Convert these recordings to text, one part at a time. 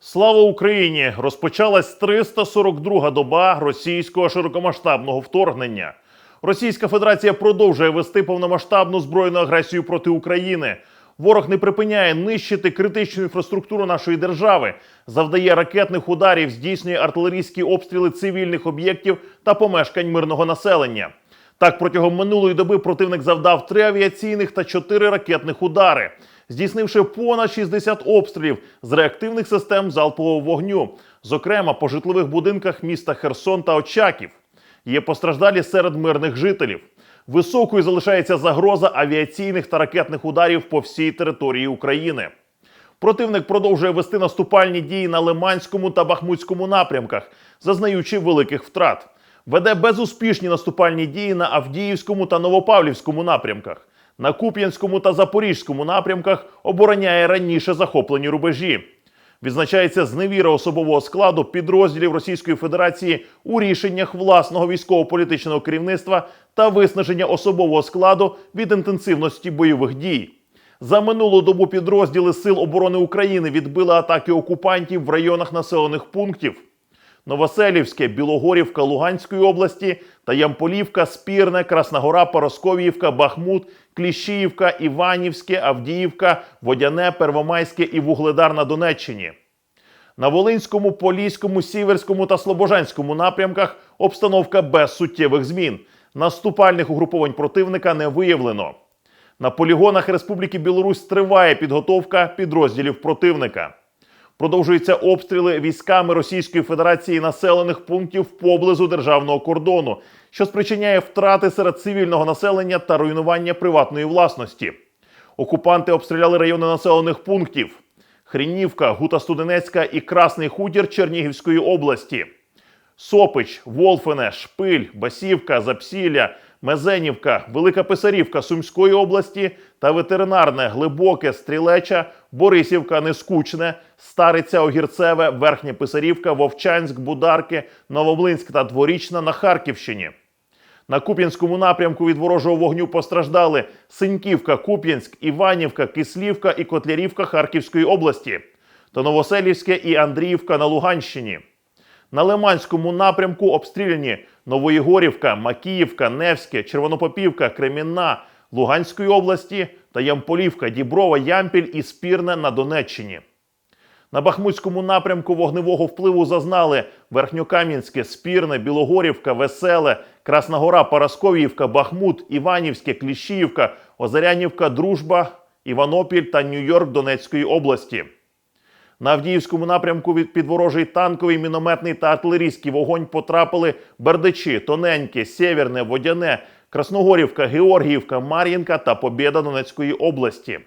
Слава Україні! Розпочалась 342-га доба російського широкомасштабного вторгнення. Російська Федерація продовжує вести повномасштабну збройну агресію проти України. Ворог не припиняє нищити критичну інфраструктуру нашої держави, завдає ракетних ударів, здійснює артилерійські обстріли цивільних об'єктів та помешкань мирного населення. Так, протягом минулої доби противник завдав три авіаційних та чотири ракетних удари, здійснивши понад 60 обстрілів з реактивних систем залпового вогню, зокрема по житлових будинках міста Херсон та Очаків. Є постраждалі серед мирних жителів. Високою залишається загроза авіаційних та ракетних ударів по всій території України. Противник продовжує вести наступальні дії на Лиманському та Бахмутському напрямках, зазнаючи великих втрат. Веде безуспішні наступальні дії на Авдіївському та Новопавлівському напрямках. На Куп'янському та Запорізькому напрямках обороняє раніше захоплені рубежі. Відзначається зневіра особового складу підрозділів Російської Федерації у рішеннях власного військово-політичного керівництва та виснаження особового складу від інтенсивності бойових дій. За минулу добу підрозділи Сил оборони України відбили атаки окупантів в районах населених пунктів. Новоселівське, Білогорівка Луганської області та Ямполівка, Спірне, Красногора, Поросковіївка, Бахмут, Кліщіївка, Іванівське, Авдіївка, Водяне, Первомайське і Вугледар на Донеччині. На Волинському, Поліському, Сіверському та Слобожанському напрямках обстановка без суттєвих змін. Наступальних угруповань противника не виявлено. На полігонах Республіки Білорусь триває підготовка підрозділів противника. Продовжуються обстріли військами Російської Федерації населених пунктів поблизу державного кордону, що спричиняє втрати серед цивільного населення та руйнування приватної власності. Окупанти обстріляли райони населених пунктів: Хрінівка, Гута Студенецька і Красний Хутір Чернігівської області. Сопич, Волфине, Шпиль, Басівка, Запсілля, Мезенівка, Велика Писарівка Сумської області та ветеринарне, Глибоке, Стрілеча, Борисівка, Нескучне, Стариця, Огірцеве, Верхня Писарівка, Вовчанськ, Бударки, Новоблинськ та Дворічна на Харківщині. На Куп'янському напрямку від ворожого вогню постраждали Синьківка, Куп'янськ, Іванівка, Кислівка і Котлярівка Харківської області та Новоселівське і Андріївка на Луганщині. На Лиманському напрямку обстріляні Новоєгорівка, Макіївка, Невське, Червонопопівка, Кремінна Луганської області та Ямполівка, Діброва, Ямпіль і Спірне на Донеччині. На Бахмутському напрямку вогневого впливу зазнали Верхньокам'янське, Спірне, Білогорівка, Веселе, Красногора, Парасковіївка, Бахмут, Іванівське, Кліщіївка, Озарянівка, Дружба, Іванопіль та Нью-Йорк Донецької області. На Авдіївському напрямку під ворожий танковий, мінометний та артилерійський вогонь потрапили Бердичі, Тоненьке, Сєвєрне, Водяне, Красногорівка, Георгіївка, Мар'їнка та Побєда Донецької області.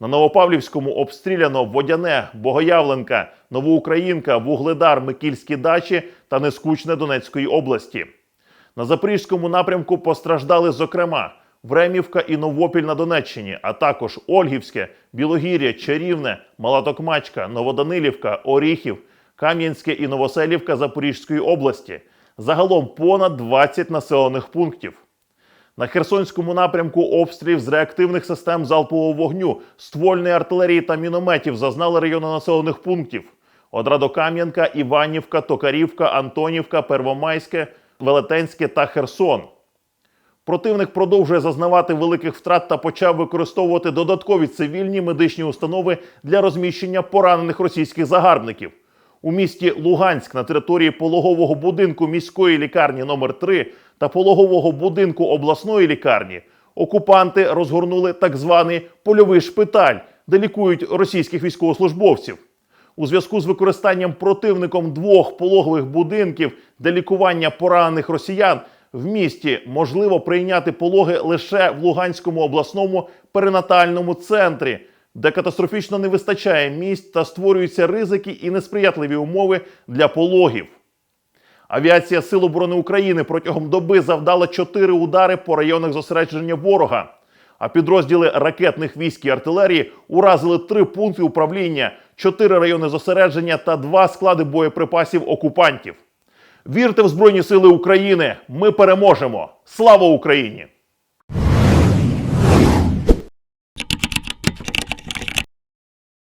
На Новопавлівському обстріляно Водяне, Богоявленка, Новоукраїнка, Вугледар, Микільські дачі та Нескучне Донецької області. На Запорізькому напрямку постраждали, зокрема, Времівка і Новопіль на Донеччині, а також Ольгівське, Білогір'я, Чарівне, Малатокмачка, Новоданилівка, Оріхів, Кам'янське і Новоселівка Запорізької області. Загалом понад 20 населених пунктів. На Херсонському напрямку обстрілів з реактивних систем залпового вогню, ствольної артилерії та мінометів зазнали райони населених пунктів: Одрадокам'янка, Іванівка, Токарівка, Антонівка, Первомайське, Велетенське та Херсон. Противник продовжує зазнавати великих втрат та почав використовувати додаткові цивільні медичні установи для розміщення поранених російських загарбників. У місті Луганськ на території пологового будинку міської лікарні номер 3 та пологового будинку обласної лікарні окупанти розгорнули так званий польовий шпиталь, де лікують російських військовослужбовців. У зв'язку з використанням противником двох пологових будинків для лікування поранених росіян в місті можливо прийняти пологи лише в Луганському обласному перинатальному центрі, де катастрофічно не вистачає місць та створюються ризики і несприятливі умови для пологів. Авіація Сил оборони України протягом доби завдала чотири удари по районах зосередження ворога. А підрозділи ракетних військ і артилерії уразили три пункти управління, чотири райони зосередження та два склади боєприпасів окупантів. Вірте в Збройні Сили України! Ми переможемо! Слава Україні!